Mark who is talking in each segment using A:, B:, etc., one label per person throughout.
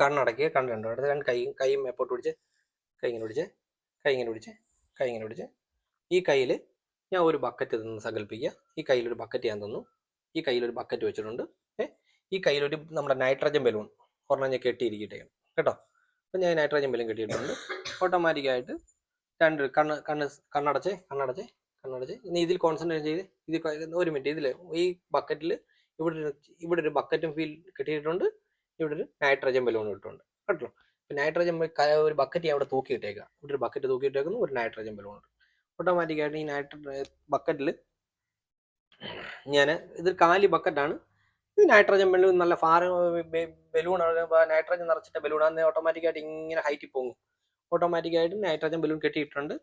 A: കണ്ണടക്കുക കണ്ണ് രണ്ടു അടുത്ത് രണ്ട് കൈ കൈ മേപ്പോട്ട് പിടിച്ച് കൈ ഇങ്ങനെ പിടിച്ച് കൈ ഇങ്ങനെ പിടിച്ച് കൈ ഇങ്ങനെ പിടിച്ച്. ഈ കയ്യിൽ ഞാൻ ഒരു ബക്കറ്റ് തന്നു സങ്കല്പിക്കുക ഈ കയ്യിൽ ഒരു ബക്കറ്റ് ഞാൻ തന്നു. ഈ കയ്യിൽ ഒരു ബക്കറ്റ് വെച്ചിട്ടുണ്ട്. ഏ ഈ കയ്യിലൊരു നമ്മുടെ നൈട്രജൻ ബലൂൺ ഒരെണ്ണം ഞാൻ കെട്ടിയിരിക്കട്ടെ. കേട്ടോ? അപ്പം ഞാൻ നൈട്രജൻ ബലൂൺ കെട്ടിയിട്ടുണ്ട്. ഓട്ടോമാറ്റിക്കായിട്ട് രണ്ട് കണ്ണ് കണ്ണ് കണ്ണടച്ച് കണ്ണടച്ച് കണ്ണടച്ച്. ഇനി ഇതിൽ കോൺസെൻട്രേറ്റ് ചെയ്ത് ഇത് ഒരു മിനിറ്റ് ഇതിൽ ഈ ബക്കറ്റിൽ ഇവിടെ ഇവിടെ ഒരു ബക്കറ്റും ഫീൽ കെട്ടിയിട്ടുണ്ട്. ഇവിടെ ഒരു നൈട്രജൻ ബലൂൺ ഇട്ടുണ്ട് കേട്ടോ നൈട്രജൻ ഒരു ബക്കറ്റ് അവിടെ തൂക്കിയിട്ടേക്കാം ഇവിടെ ഒരു ബക്കറ്റ് തൂക്കി തൂക്കിയിട്ടേക്കുന്നു ഒരു നൈട്രജൻ ബലൂൺ ഉണ്ട് ഓട്ടോമാറ്റിക്കായിട്ട് ഈ നൈട്രജൻ ബക്കറ്റിൽ ഞാൻ ഇത് കാലി ബക്കറ്റാണ് ഇത് നൈട്രജൻ ബലൂൺ നല്ല ഫാർ ബലൂൺ നൈട്രജൻ നിറച്ചിട്ട ബലൂണാന്ന് ഓട്ടോമാറ്റിക്കായിട്ട് ഇങ്ങനെ ഹൈറ്റിൽ പോകും. ഓട്ടോമാറ്റിക്കായിട്ട് നൈട്രജൻ ബലൂൺ കെട്ടിയിട്ടുണ്ട്.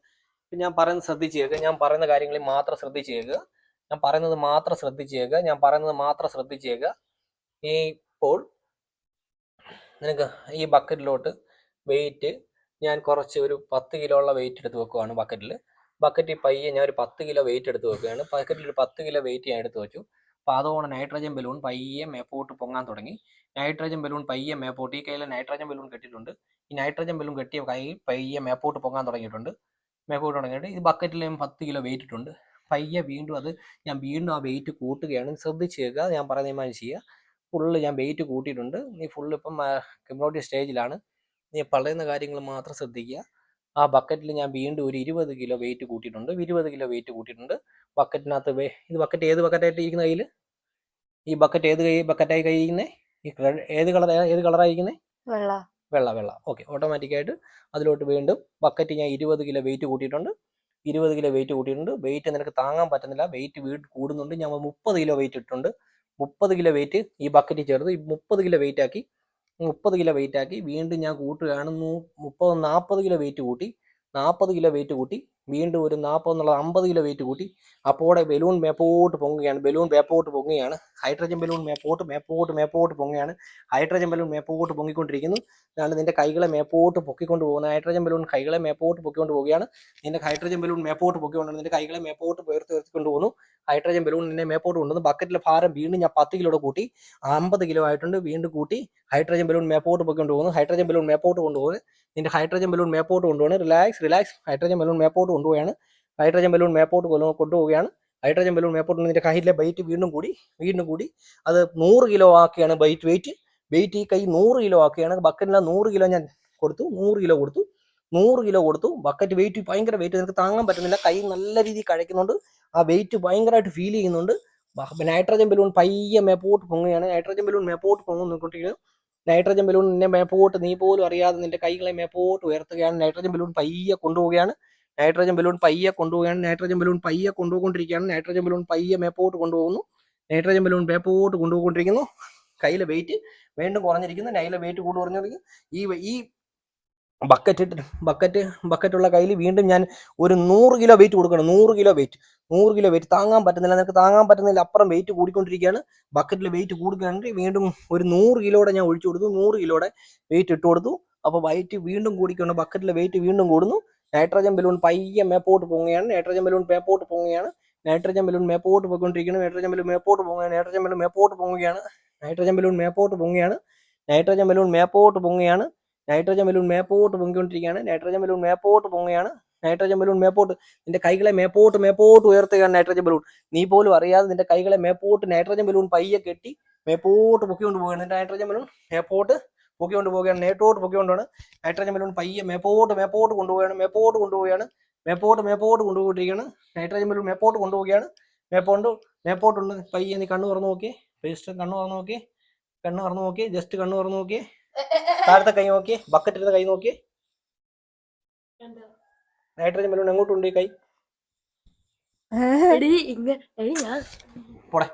A: ഞാൻ പറയുന്നത് ശ്രദ്ധിച്ച് കേൾക്കുക. ഞാൻ പറയുന്ന കാര്യങ്ങളിൽ മാത്രം ശ്രദ്ധിച്ച് കേൾക്കുക. ഞാൻ പറയുന്നത് മാത്രം ശ്രദ്ധിച്ച് കേൾക്കുക. ഞാൻ പറയുന്നത് മാത്രം ശ്രദ്ധിച്ച് കേൾക്കുക. ഈ ഇപ്പോൾ നിനക്ക് ഈ ബക്കറ്റിലോട്ട് വെയിറ്റ് ഞാൻ കുറച്ച് ഒരു പത്ത് കിലോ ഉള്ള വെയിറ്റ് എടുത്ത് വെക്കുവാണ് ബക്കറ്റിൽ. ബക്കറ്റിൽ പയ്യെ ഞാൻ ഒരു പത്ത് കിലോ വെയിറ്റ് എടുത്ത് വെക്കുകയാണ്. ബക്കറ്റിൽ ഒരു പത്ത് കിലോ വെയിറ്റ് ഞാൻ എടുത്ത് വെച്ചു. അപ്പോൾ അതുകൊണ്ട് നൈട്രജൻ ബലൂൺ പയ്യെ മേപ്പോട്ട് പൊങ്ങാൻ തുടങ്ങി. നൈട്രജൻ ബലൂൺ പയ്യെ മേപ്പോട്ട് ഈ കയ്യിൽ നൈട്രജൻ ബലൂൺ കെട്ടിയിട്ടുണ്ട്. ഈ നൈട്രജൻ ബലൂൺ കെട്ടിയ കൈ പയ്യെ മേപ്പോട്ട് പൊങ്ങാൻ തുടങ്ങിയിട്ടുണ്ട്. മേപ്പോട്ട് തുടങ്ങിയിട്ട് ഈ ബക്കറ്റിൽ പത്ത് കിലോ വെയിറ്റ് ഇട്ടുണ്ട്. പയ്യെ വീണ്ടും അത് ഞാൻ വീണ്ടും ആ വെയിറ്റ് കൂട്ടുകയാണ്. ശ്രദ്ധിച്ച് കേൾക്കുക. ഞാൻ പറയുന്ന മാതിരി ചെയ്യുക. ഫുള്ള് ഞാൻ വെയിറ്റ് കൂട്ടിയിട്ടുണ്ട്. നീ ഫുള്ള് ഇപ്പം കിംബോട്ടി സ്റ്റേജിലാണ് നീ പറയുന്ന കാര്യങ്ങൾ മാത്രം ശ്രദ്ധിക്കുക. ആ ബക്കറ്റിൽ ഞാൻ വീണ്ടും ഒരു ഇരുപത് കിലോ വെയിറ്റ് കൂട്ടിയിട്ടുണ്ട്. ഇരുപത് കിലോ വെയിറ്റ് കൂട്ടിയിട്ടുണ്ട്. ബക്കറ്റിനകത്ത് വേ ഇത് ബക്കറ്റ് ഏത് ബക്കറ്റായിട്ട് ഇരിക്കുന്ന കയ്യിൽ ഈ ബക്കറ്റ് ഏത് കൈ ബക്കറ്റായി കഴിയുന്നത് ഈ ഏത് കളർ ഏത് കളറായിരിക്കുന്നത്
B: വെള്ള.
A: വെള്ള വെള്ള. ഓക്കെ ഓട്ടോമാറ്റിക്കായിട്ട് അതിലോട്ട് വീണ്ടും ബക്കറ്റ് ഞാൻ ഇരുപത് കിലോ വെയിറ്റ് കൂട്ടിയിട്ടുണ്ട്. ഇരുപത് കിലോ വെയിറ്റ് കൂട്ടിയിട്ടുണ്ട്. വെയിറ്റ് നിനക്ക് താങ്ങാൻ പറ്റുന്നില്ല. വെയിറ്റ് വീട് കൂടുന്നുണ്ട്. ഞാൻ മുപ്പത് കിലോ വെയിറ്റ് ഇട്ടിട്ടുണ്ട്. മുപ്പത് കിലോ വെയിറ്റ് ഈ ബക്കറ്റിൽ ചേർത്ത് ഈ മുപ്പത് കിലോ വെയിറ്റ് ആക്കി മുപ്പത് കിലോ വെയിറ്റ് ആക്കി വീണ്ടും ഞാൻ കൂട്ടുകയാണ് മുപ്പത് നാൽപ്പത് കിലോ വെയിറ്റ് കൂട്ടി നാൽപ്പത് കിലോ വെയിറ്റ് കൂട്ടി വീണ്ടും ഒരു നാൽപ്പത് എന്നുള്ള അമ്പത് കിലോ വെയിറ്റ് കൂട്ടി അപ്പോടെ ബലൂൺ മേപ്പോട്ട് പൊങ്ങുകയാണ് ബലൂൺ മേപ്പോട്ട് പൊങ്ങുകയാണ് ഹൈഡ്രജൻ ബലൂൺ മേപ്പോട്ട് മേപ്പോട്ട് മേപ്പോട്ട് പൊങ്ങുകയാണ് ഹൈഡ്രജൻ ബലൂൺ മേപ്പോട്ട് പൊങ്ങിക്കൊണ്ടിരിക്കുന്നു അതാണ് നിന്റെ കൈകളെ മേപ്പോട്ട് പൊക്കിക്കൊണ്ട് പോകുന്നത് ഹൈഡ്രജൻ ബലൂൺ കൈകളെ മേപ്പോട്ട് പൊക്കിക്കൊണ്ട് പോവുകയാണ് നിന്റെ ഹൈഡ്രജൻ ബലൂൺ മേപ്പോട്ട് പൊക്കിക്കൊണ്ടാണ് നിന്റെ കൈകളെ മേപ്പോട്ട് ഉയർത്തി ഉയർത്തിക്കൊണ്ട് പോകുന്നു ഹൈഡ്രജൻ ബലൂൺ നിന്നെ മേപ്പോട്ട് കൊണ്ടുവന്ന് ബക്കറ്റിലെ ഭാരം വീണ്ടും ഞാൻ പത്ത് കിലോയുടെ കൂട്ടി അമ്പത് കിലോ ആയിട്ടുണ്ട് വീണ്ടും കൂട്ടി ഹൈഡ്രജൻ ബലൂൺ മേപ്പോട്ട് പൊക്കിക്കൊണ്ട് പോകുന്നു ഹൈഡ്രജൻ ബലൂൺ മേപ്പോട്ട് കൊണ്ടുപോകുന്നു. നിന്റെ ഹൈഡ്രജൻ ബലൂൺ മേപ്പോട്ട് കൊണ്ടുപോകണം റിലാക്സ് റിലാക്സ് ഹൈഡ്രജൻ ബലൂൺ മേപ്പോട്ട് കൊണ്ടുപോവുകയാണ്. ഹൈഡ്രജൻ ബലൂൺ മേപ്പോട്ട് കൊണ്ടുപോവുകയാണ്. ഹൈഡ്രജൻ ബലൂൺ മേപ്പോട്ട് നിന്റെ കയ്യിലെ ബൈറ്റ് വീണ്ടും കൂടി വീണ്ടും കൂടി അത് നൂറ് കിലോ ആക്കിയാണ് ബൈറ്റ് വെയിറ്റ് വെയിറ്റ് ഈ കൈ നൂറ് കിലോ ആക്കിയാണ്. ബക്കറ്റിലെ നൂറ് കിലോ ഞാൻ കൊടുത്തു. നൂറ് കിലോ കൊടുത്തു. നൂറ് കിലോ കൊടുത്തു. ബക്കറ്റ് വെയിറ്റ് ഭയങ്കര വെയിറ്റ് നിനക്ക് താങ്ങാൻ പറ്റുന്നില്ല. കൈ നല്ല രീതിയിൽ കഴിക്കുന്നുണ്ട് ആ വെയിറ്റ് ഭയങ്കരമായിട്ട് ഫീൽ ചെയ്യുന്നുണ്ട്. നൈട്രജൻ ബലൂൺ പയ്യെ മേപ്പോട്ട് പൊങ്ങുകയാണ്. നൈട്രജൻ ബലൂൺ മേപ്പോട്ട് പൊങ്ങുന്നിക്കൊണ്ടിരിക്കുന്നു നൈട്രജൻ ബലൂൺ നിന്നെ മേപ്പോട്ട് നീ പോലും അറിയാതെ നിന്റെ കൈകളെ മേപ്പോട്ട് ഉയർത്തുകയാണ്. നൈട്രജൻ ബലൂൺ പയ്യെ കൊണ്ടുപോവുകയാണ്. നൈട്രജൻ ബലൂൺ പയ്യെ കൊണ്ടുപോവുകയാണ്. നൈട്രജൻ ബലൂൺ പയ്യെ കൊണ്ടുപോയിക്കൊണ്ടിരിക്കുകയാണ്. നൈട്രജൻ ബലൂൺ പയ്യെ മേപ്പോട്ട് കൊണ്ടുപോകുന്നു. നൈട്രജൻ ബലൂൺ മേപ്പോട്ട് കൊണ്ടുപോയിക്കൊണ്ടിരിക്കുന്നു. കയ്യിലെ വെയിറ്റ് വീണ്ടും കുറഞ്ഞിരിക്കുന്നു. കയ്യിലെ വെയിറ്റ് കൂടുതൽ കുറഞ്ഞിരിക്കുന്നു. ഈ ഈ ബക്കറ്റ് ബക്കറ്റ് ബക്കറ്റുള്ള കയ്യിൽ വീണ്ടും ഞാൻ ഒരു നൂറ് കിലോ വെയിറ്റ് കൊടുക്കണം നൂറ് കിലോ വെയിറ്റ് നൂറ് കിലോ വെയിറ്റ് താങ്ങാൻ പറ്റുന്നില്ല. നിനക്ക് താങ്ങാൻ പറ്റുന്നില്ല. അപ്പുറം വെയിറ്റ് കൂടിക്കൊണ്ടിരിക്കുകയാണ്. ബക്കറ്റിൽ വെയിറ്റ് കൂടുകയാണെങ്കിൽ വീണ്ടും ഒരു നൂറ് കിലോയുടെ ഞാൻ ഒഴിച്ചു കൊടുത്തു. നൂറ് കിലോയുടെ വെയിറ്റ് ഇട്ട് കൊടുത്തു. അപ്പോൾ വൈറ്റ് വീണ്ടും കൂടിക്കൊണ്ട് ബക്കറ്റിലെ വെയിറ്റ് വീണ്ടും കൂടുന്നു. നൈട്രജൻ ബലൂൺ പയ്യെ മേപ്പോട്ട് പൊങ്ങുകയാണ് നൈട്രജൻ ബലൂൺ മേപ്പോട്ട് പൊങ്ങുകയാണ് നൈട്രജൻ ബലൂൺ മേപ്പോട്ട് പോയിക്കൊണ്ടിരിക്കുന്നു. നൈട്രജൻ ബലൂൺ മേപ്പോട്ട് പൊങ്ങുകയാണ് നൈട്രജൻ ബലൂൺ മേപ്പോട്ട് പൊങ്ങുകയാണ് നൈട്രജൻ ബലൂൺ മേപ്പോട്ട് പൊങ്ങുകയാണ് നൈട്രജൻ ബലൂൺ മേപ്പോട്ട് പൊങ്ങുകയാണ് നൈട്രജൻ ബലൂൺ മേപ്പോട്ട് പൊങ്ങിക്കൊണ്ടിരിക്കുകയാണ് നൈട്രജൻ ബലൂൺ മേപ്പോട്ട് പൊങ്ങുകയാണ് നൈട്രജൻ ബലൂൺ മേപ്പോട്ട് നിന്റെ കൈകളെ മേപ്പോട്ട് മേപ്പോട്ട് ഉയർത്തുകയാണ് നൈട്രജൻ ബലൂൺ നീ പോലും അറിയാതെ നിന്റെ കൈകളെ മേപ്പോട്ട് നൈട്രജൻ ബലൂൺ പയ്യെ കെട്ടി മേപ്പോട്ട് പൊക്കിക്കൊണ്ട് പോവുകയാണ് നിന്റെ നൈട്രജൻ ബലൂൺ മേപ്പോട്ട് പൊക്കിക്കൊണ്ട് പോവുകയാണ് നേട്ടോട്ട് പൊക്കിക്കൊണ്ടാണ് നൈട്രജൻ ബലൂൺ പയ്യെ മേപ്പോട്ട് മേപ്പോട്ട് കൊണ്ടുപോവുകയാണ് മേപ്പോട്ട് കൊണ്ടുപോവുകയാണ് മേപ്പോട്ട് മേപ്പോട്ട് കൊണ്ടുപോയിട്ടിരിക്കുകയാണ് നൈട്രജൻ ബലൂൺ മേപ്പോട്ട് കൊണ്ടുപോവുകയാണ് മേപ്പോണ്ട് മേപ്പോട്ടുണ്ട് പയ്യെ നീ കണ്ണു തുറന്നു നോക്കി ജസ്റ്റ് കണ്ണു തുറന്നു നോക്കി കണ്ണു തുറന്നു നോക്കി ജസ്റ്റ് കണ്ണു തുറന്നു നോക്കി താഴത്തെ കൈ നോക്കി ബക്കറ്റ് എടുത്ത കൈ നോക്കി. നൈട്രജൻ ബലൂൺ എങ്ങോട്ടുണ്ട് ഈ കൈ? പോടെ.